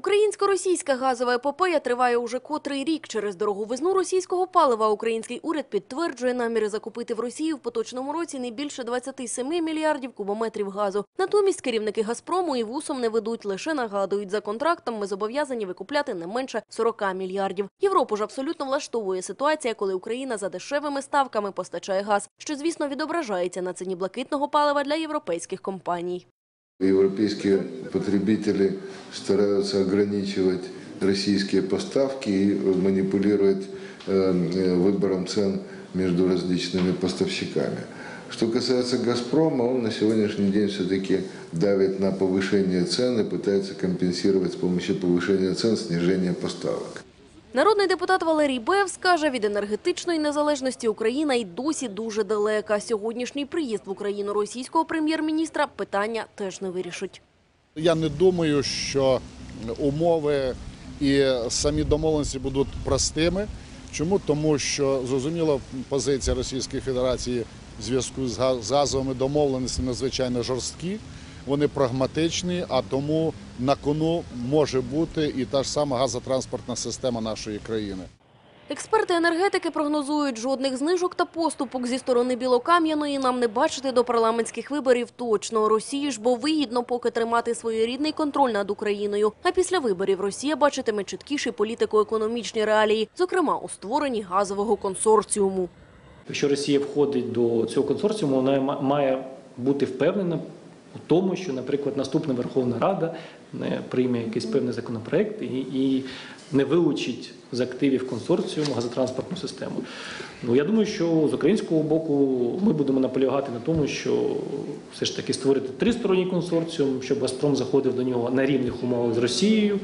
Українсько-російська газова епопея триває уже котрий рік. Через дороговизну російського палива український уряд підтверджує наміри закупити в Росії в поточному році не більше 27 мільярдів кубометрів газу. Натомість керівники «Газпрому» і вусом не ведуть, лише нагадують, за контрактом ми зобов'язані викупляти не менше 40 мільярдів. Європу ж абсолютно влаштовує ситуація, коли Україна за дешевими ставками постачає газ, що, звісно, відображається на ціні блакитного палива для європейських компаній. Европейские потребители стараются ограничивать российские поставки и манипулировать э, э, выбором цен между различными поставщиками. Что касается «Газпрома», он на сегодняшний день все-таки давит на повышение цен и пытается компенсировать с помощью повышения цен снижение поставок. Народний депутат Валерій Бевс каже, від енергетичної незалежності Україна й досі дуже далека. Сьогоднішній приїзд в Україну російського прем'єр-міністра питання теж не вирішить. Я не думаю, що умови і самі домовленості будуть простими. Чому? Тому що зрозуміло, позиція Російської Федерації в зв'язку з газовими домовленостями надзвичайно жорсткі. Вони прагматичні, а тому на кону може бути і та ж сама газотранспортна система нашої країни. Експерти енергетики прогнозують, жодних знижок та поступок зі сторони Білокам'яної нам не бачити до парламентських виборів точно. Росії ж бо вигідно поки тримати своєрідний контроль над Україною. А після виборів Росія бачитиме чіткіші політико-економічні реалії, зокрема у створенні газового консорціуму. Якщо Росія входить до цього консорціуму, вона ма- має бути впевнена у тому, що, наприклад, наступна Верховна Рада не прийме якийсь певний законопроект і, і не вилучить з активів консорціуму газотранспортну систему. Ну я думаю, що з українського боку ми будемо наполягати на тому, що все ж таки створити тристоронній консорціум, щоб Газпром заходив до нього на рівних умовах з Росією.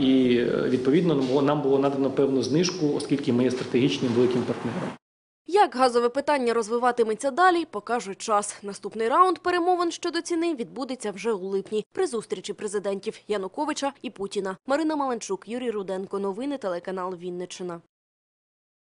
І е, відповідно нам було надано певну знижку, оскільки ми є стратегічним великим партнером. Як газове питання розвиватиметься далі, покаже час. Наступний раунд перемовин щодо ціни відбудеться вже у липні при зустрічі президентів Януковича і Путіна. Марина Маланчук, Юрій Руденко. Новини телеканал Вінниччина.